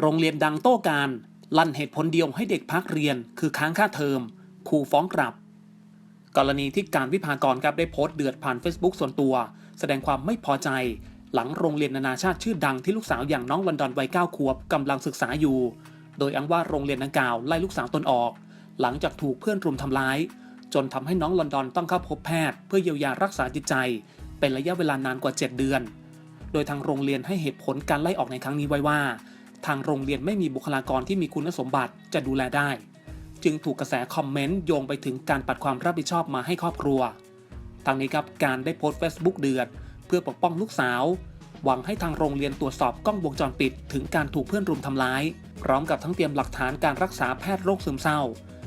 โรงเรียนดังโต้การ ลั่นเหตุผลเดียวให้เด็กพักเรียน คือค้างค่าเทอมครูฟ้องกลับ กรณีที่การวิพากรครับได้โพสต์เดือดผ่าน Facebook ส่วนตัว แสดงความไม่พอใจ หลังโรงเรียนนานาชาติชื่อดังที่ลูกสาวอย่างน้องลอนดอนวัย9ขวบกำลังศึกษาอยู่ โดยอ้างว่าโรงเรียนดังกล่าวไล่ลูกสาวตนออก หลังจากถูกเพื่อนรุมทำร้าย จนทำให้น้องลอนดอนต้องเข้าพบแพทย์ เพื่อเยียวยารักษาจิตใจ เป็นระยะเวลานานกว่า 7 เดือน โดยทางโรงเรียนให้เหตุผลการไล่ออกในครั้งนี้ไว้ว่า ทางโรงเรียนไม่มีบุคลากรที่มีคุณสมบัติจะดูแลได้ จึงถูกกระแสคอมเมนต์โยงไปถึงการปัดความรับผิดชอบมาให้ครอบครัวทางนี้ครับการได้โพสต์ Facebook เดือด เพื่อปกป้องลูกสาว หวังให้ทางโรงเรียนตรวจสอบกล้องวงจรปิด ถึงการถูกเพื่อนรุมทำร้าย พร้อมกับทั้งเตรียมหลักฐานการรักษาแพทย์โรคซึมเศร้า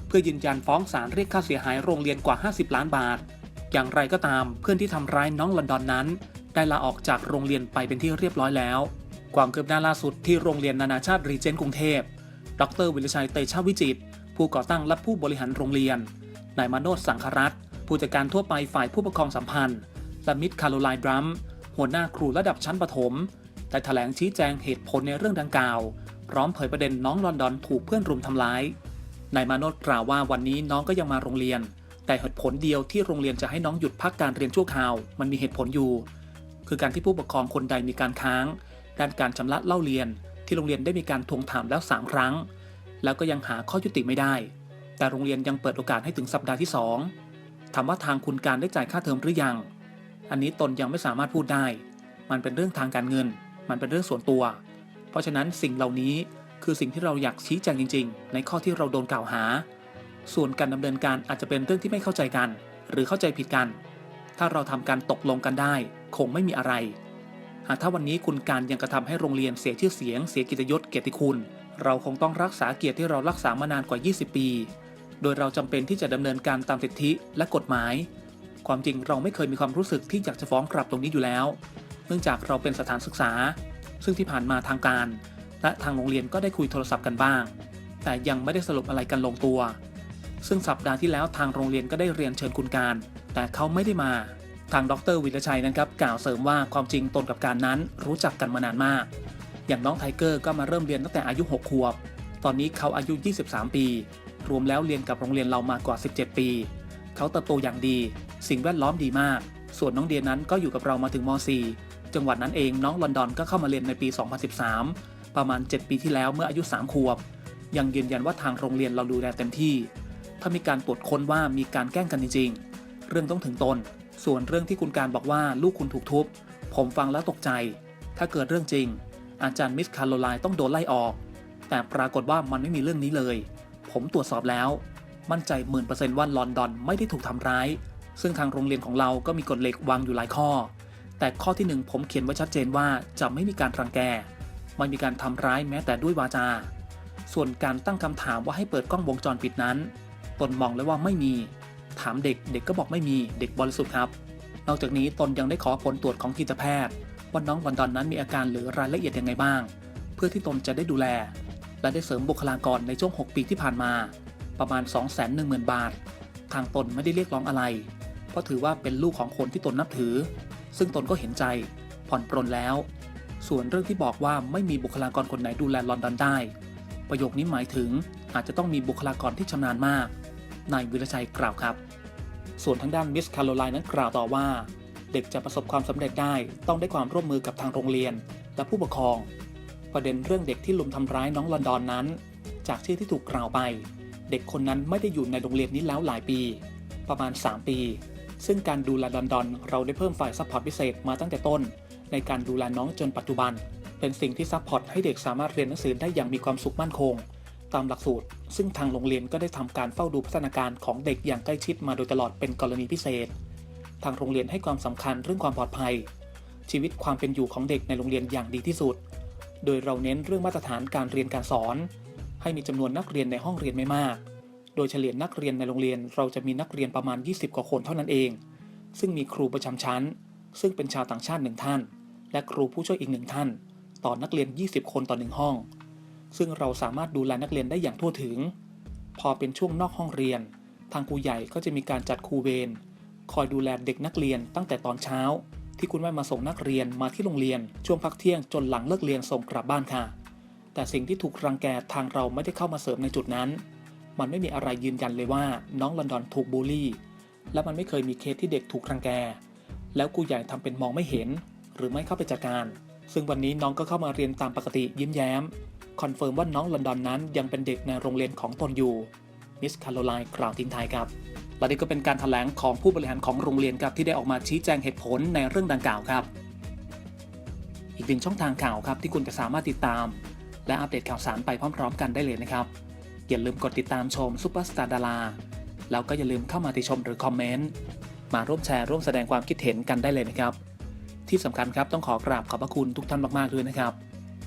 เพื่อยืนยันฟ้องศาลเรียกค่าเสียหายโรงเรียนกว่า 50 ล้านบาท อย่างไรก็ตามเพื่อนที่ทำร้ายน้องลอนดอนนั้น ได้ลาออกจากโรงเรียนไปเป็นที่เรียบร้อยแล้ว ความคืบหน้าล่าสุดที่โรงเรียนนานาชาติรีเจนกรุงเทพ ดรวิรชัยเตชะวิจิต ผู้ก่อตั้งและผู้บริหารโรงเรียน นายมาโนดสังครัตผู้จัดการทั่วไปฝ่ายผู้ปกครองสัมพันธ์ และมิดคาโรไลน์ดรัม หัวหน้าครูระดับชั้นประถม ได้แถลงชี้แจงเหตุผลในเรื่องดังกล่าว พร้อมเผยประเด็นน้องลอนดอนถูกเพื่อนรุมทำร้าย นายมาโนดกล่าวว่าวันนี้น้องก็ยังมาโรงเรียน แต่เหตุผลเดียวที่โรงเรียนจะให้น้องหยุดพักการเรียนชั่วคราว มันมีเหตุผลอยู่ คือการที่ผู้ปกครองคนใดมีการค้าง ด้านการชำระเล่าเรียนที่โรงเรียนได้มีการทวงถามแล้ว 3 ครั้ง แล้วก็ยังหาข้อยุติไม่ได้ แต่โรงเรียนยังเปิดโอกาสให้ถึงสัปดาห์ที่ 2 ถามว่าทางคุณการได้จ่ายค่าเทอมหรือยัง อันนี้ตนยังไม่สามารถพูดได้ มันเป็นเรื่องทางการเงิน มันเป็นเรื่องส่วนตัว เพราะฉะนั้นสิ่งเหล่านี้คือสิ่งที่เราอยากชี้แจงจริง ๆ ในข้อที่เราโดนกล่าวหา ส่วนการดำเนินการอาจจะเป็นเรื่องที่ไม่เข้าใจกัน หรือเข้าใจผิดกัน ถ้าเราทำการตกลงกันได้ คงไม่มีอะไร หากถ้าวันนี้คุณการยังกระทำให้โรงเรียนเสียชื่อเสียง เสียกิตยศเกียรติคุณ เราคงต้องรักษาเกียรติที่เรารักษามานานกว่า 20 ปี โดยเราจำเป็นที่จะดำเนินการตามสิทธิและกฎหมาย ความจริงเราไม่เคยมีความรู้สึกที่อยากจะฟ้องกลับตรงนี้อยู่แล้ว เนื่องจากเราเป็นสถานศึกษา ซึ่งที่ผ่านมาทางการ และทางโรงเรียนก็ได้คุยโทรศัพท์กันบ้าง แต่ยังไม่ได้สรุปอะไรกันลงตัว ซึ่งสัปดาห์ที่แล้วทางโรงเรียนก็ได้เรียนเชิญคุณการ แต่เขาไม่ได้มา ทางดรวิรชัยนะครับกล่าวเสริมว่าความจริงตนกับการนั้นรู้จักกันมานานมาก อย่างน้องไทเกอร์ก็มาเริ่มเรียนตั้งแต่อายุ 6 ขวบ ตอนนี้เขาอายุ 23 ปี รวมแล้วเรียนกับโรงเรียนเรามากว่า 17 ปี เขาเติบโตอย่างดี สิ่งแวดล้อมดีมาก ส่วนน้องเดียนั้นก็อยู่กับเรามาถึงม .4 จังหวัดนั้นเองน้องลอนดอนก็เข้ามาเรียนในปี 2013 ประมาณ 7 ปีที่แล้วเมื่ออายุ 3 ขวบ ยังยืนยันว่าทางโรงเรียนเราดูแลเต็มที่ ถ้ามีการตรวจค้นว่ามีการแกล้งกันจริงๆ เรื่องต้องถึงตน ส่วนเรื่องที่คุณการบอกว่าลูกคุณถูกทุบ ผมฟังแล้วตกใจ ถ้าเกิดเรื่องจริง อาจารย์มิสคาร์โรไลน์ต้องโดนไล่ออก แต่ปรากฏว่ามันไม่มีเรื่องนี้เลย ผมตรวจสอบแล้ว มั่นใจหมื่นเปอร์เซนต์ว่าลอนดอนไม่ได้ถูกทำร้าย ซึ่งทางโรงเรียนของเราก็มีกฎเหล็กวางอยู่หลายข้อ แต่ข้อที่หนึ่งผมเขียนไว้ชัดเจนว่าจะไม่มีการรังแก ไม่มีการทำร้ายแม้แต่ด้วยวาจา ส่วนการตั้งคำถามว่าให้เปิดกล้องวงจรปิดนั้น ตนมองเลยว่าไม่มี ถามเด็กเด็กก็บอกไม่มีเด็กบริสุทธิ์ครับ นอกจากนี้ตนยังได้ขอผลตรวจของจิตแพทย์ว่าน้องลอนดอนนั้นมีอาการหรือรายละเอียดยังไงบ้าง เพื่อที่ตนจะได้ดูแล และได้เสริมบุคลากรในช่วง 6 ปีที่ผ่านมา ประมาณ 210,000 บาท ทางตนไม่ได้เรียกร้องอะไร เพราะถือว่าเป็นลูกของคนที่ตนนับถือ ซึ่งตนก็เห็นใจ ผ่อนปรนแล้ว ส่วนเรื่องที่บอกว่าไม่มีบุคลากรคนไหนดูแลลอนดอนได้ ประโยคนี้หมายถึงอาจจะต้องมีบุคลากรที่ชำนาญมาก นายวิรชัยกล่าวครับ ส่วนทางด้านมิสคาโรไลน์นั้นกล่าวต่อว่า เด็กจะประสบความสำเร็จได้ต้องได้ความร่วมมือกับทางโรงเรียน และผู้ปกครอง ประเด็นเรื่องเด็กที่ลุมทำร้ายน้องลอนดอนนั้น จากชื่อที่ถูกกล่าวไป เด็กคนนั้นไม่ได้อยู่ในโรงเรียนนี้แล้วหลายปี ประมาณ 3 ปี ซึ่งการดูแลลอนดอน เราได้เพิ่มฝ่ายซัพพอร์ตพิเศษมาตั้งแต่ต้น ในการดูแลน้องจนปัจจุบัน เป็นสิ่งที่ซัพพอร์ตให้เด็กสามารถเรียนหนังสือได้อย่างมีความสุขมั่นคง ตามหลักสูตร ซึ่งทางโรงเรียนก็ได้ทำการเฝ้าดูพัฒนาการของเด็กอย่างใกล้ชิดมาโดยตลอดเป็นกรณีพิเศษ ทางโรงเรียนให้ความสำคัญเรื่องความปลอดภัย ชีวิตความเป็นอยู่ของเด็กในโรงเรียนอย่างดีที่สุด โดยเราเน้นเรื่องมาตรฐานการเรียนการสอน ให้มีจำนวนนักเรียนในห้องเรียนไม่มาก โดยเฉลี่ยนักเรียนในโรงเรียนเราจะมีนักเรียนประมาณ 20 กว่าคนเท่านั้นเอง ซึ่งมีครูประจำชั้น ซึ่งเป็นชาวต่างชาติหนึ่งท่าน และครูผู้ช่วยอีกหนึ่งท่าน ต่อนักเรียน 20 คนต่อหนึ่งห้อง ซึ่งเราสามารถดูแลนักเรียนได้อย่างทั่วถึง พอเป็นช่วงนอกห้องเรียน ทางครูใหญ่ก็จะมีการจัดครูเวรคอยดูแลเด็กนักเรียนตั้งแต่ตอนเช้า ที่คุณแม่มาส่งนักเรียนมาที่โรงเรียน ช่วงพักเที่ยงจนหลังเลิกเรียนส่งกลับบ้านค่ะ แต่สิ่งที่ถูกรังแกทางเราไม่ได้เข้ามาเสริมในจุดนั้น มันไม่มีอะไรยืนยันเลยว่าน้องลอนดอนถูกบูลลี่ และมันไม่เคยมีเคสที่เด็กถูกรังแก แล้วกูใหญ่ทำเป็นมองไม่เห็น หรือไม่เข้าไปจัดการ ซึ่งวันนี้น้องก็เข้ามาเรียนตามปกติยิ้มแย้ม คอนเฟิร์มว่าน้องลอนดอนนั้นยังเป็นเด็กในโรงเรียนของตนอยู่ มิสคาโรไลน์กล่าวทิ้งท้ายครับ และนี่ก็เป็นการถแถลงของผู้บริหารของโรงเรียนครับที่ได้ออกมาชี้แจงเหตุผลในเรื่องดังกล่าวครับ อีกหนึ่งช่องทางข่าวครับที่คุณจะสามารถติดตาม และอัปเดตข่าวสารไปพร้อม ๆ กันได้เลยนะครับ อย่าลืมกดติดตามชมซุปเปอร์สตาร์ดาราแล้วก็อย่าลืมเข้ามาติชมหรือคอมเมนต์มาร่วมแชร์ร่วมแสดงความคิดเห็นกันได้เลยนะครับ ที่สำคัญครับต้องขอกราบขอบพระคุณทุกท่านมากๆด้วยนะครับ